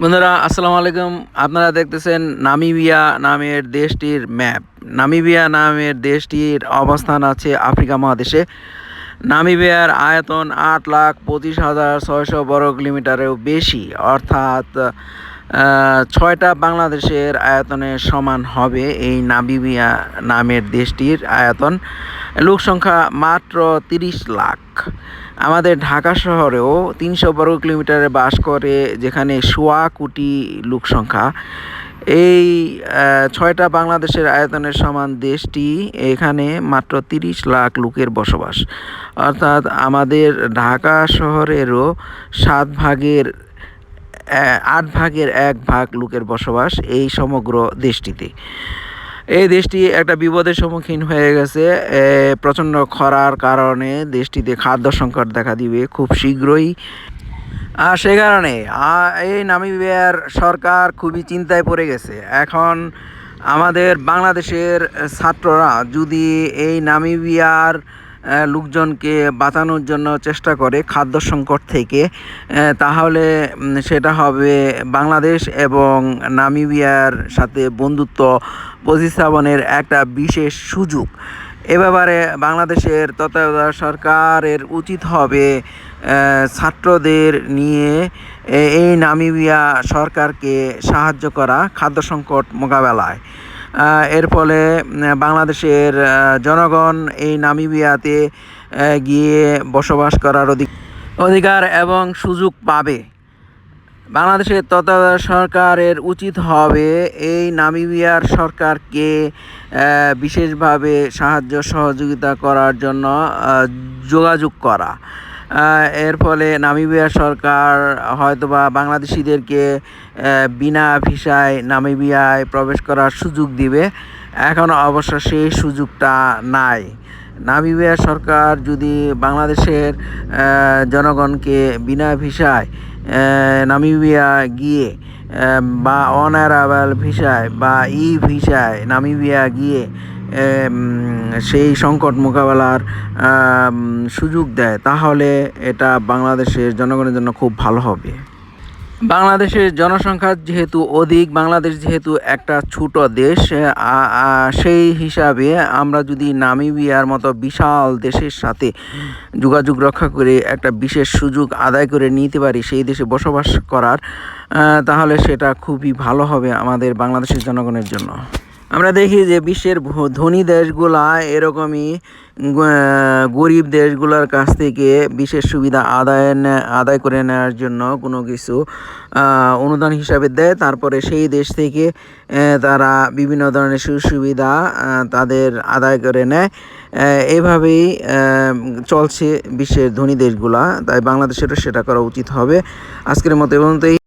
বন্ধুরা, আসসালামু আলাইকুম। আপনারা দেখতেছেন নামিবিয়া নামের দেশটির ম্যাপ। নামিবিয়া নামের দেশটির অবস্থান আছে আফ্রিকা মহাদেশে। নামিবিয়ার আয়তন আট লাখ পঁচিশ হাজার ছয়শো বর্গ কিলোমিটারেও বেশি। অর্থাৎ ছয়টা বাংলাদেশের আয়তনের সমান হবে এই নামিবিয়া নামের দেশটির আয়তন। লোক সংখ্যা মাত্র তিরিশ লাখ। আমাদের ঢাকা শহরেও তিনশো বর্গ কিলোমিটারে বাস করে যেখানে সোয়া কোটি লোক সংখ্যা। এই ছয়টা বাংলাদেশের আয়তনের সমান দেশটি এখানে মাত্র তিরিশ লাখ লোকের বসবাস। অর্থাৎ আমাদের ঢাকা শহরেরও সাত ভাগের আট ভাগের এক ভাগ লোকের বসবাস এই সমগ্র দেশটিতে। এই দেশটি একটা বিপদের সম্মুখীন হয়ে গেছে প্রচণ্ড খরার কারণে দেশটিতে খাদ্য সংকট দেখা দিবে খুব শীঘ্রই। আর সে কারণে এই নামিবিয়ার সরকার খুবই চিন্তায় পড়ে গেছে। এখন আমাদের বাংলাদেশের ছাত্ররা যদি এই নামিবিয়ার লোকজনকে বাঁচানোর জন্য চেষ্টা করে খাদ্য সংকট থেকে। তাহলে সেটা হবে বাংলাদেশ এবং নামিবিয়ার সাথে বন্ধুত্ব প্রতিস্থাপনের একটা বিশেষ সুযোগ। এ ব্যাপারে বাংলাদেশের তত্ত্বাবধায়ক সরকারের উচিত হবে ছাত্রদের নিয়ে এই নামিবিয়া সরকারকে সাহায্য করা খাদ্য সংকট মোকাবেলায়। এর ফলে বাংলাদেশের জনগণ এই নামিবিয়াতে গিয়ে বসবাস করার অধিক- অধিকার এবং সুযোগ পাবে। বাংলাদেশের তত্ত্বাবধায়ক সরকারের উচিত হবে এই নামিবিয়ার সরকারকে বিশেষভাবে সাহায্য সহযোগিতা করার জন্য যোগাযোগ করা। এর ফলে নামিবিয়া সরকার হয়তোবা বাংলাদেশিদেরকে বিনা ভিসায় নামিবিয়ায় প্রবেশ করার সুযোগ দিবে। এখন অবশ্য সেই সুযোগটা নাই। নামিবিয়া সরকার যদি বাংলাদেশের জনগণকে বিনা ভিসায় নামিবিয়া গিয়ে বা অনারাবেল ভিসায় বা ই ভিসায় নামিবিয়া গিয়ে সেই সংকট মোকাবেলার সুযোগ দেয়, তাহলে এটা বাংলাদেশের জনগণের জন্য খুব ভালো হবে। বাংলাদেশের জনসংখ্যা যেহেতু অধিক, বাংলাদেশ যেহেতু একটা ছোট দেশ সেই হিসাবে আমরা যদি নামিবিয়ার মতো বিশাল দেশের সাথে যোগাযোগ রক্ষা করে একটা বিশেষ সুযোগ আদায় করে নিতে পারি, সেই দেশে বসবাস করার তাহলে সেটা খুবই ভালো হবে আমাদের বাংলাদেশের জনগণের জন্য। আমরা দেখি যে বিশ্বের ধনী দেশগুলা এরকমই গরিব দেশগুলোর কাছ থেকে বিশেষ সুবিধা আদায় আদায় করে নেওয়ার জন্য কোনো কিছু অনুদান হিসাবে দেয়। তারপরে সেই দেশ থেকে তারা বিভিন্ন ধরনের সুযোগ সুবিধা তাদের আদায় করে নেয়। এভাবেই চলছে বিশ্বের ধনী দেশগুলা। তাই বাংলাদেশেরও সেটা করা উচিত হবে। আজকের মতো এবং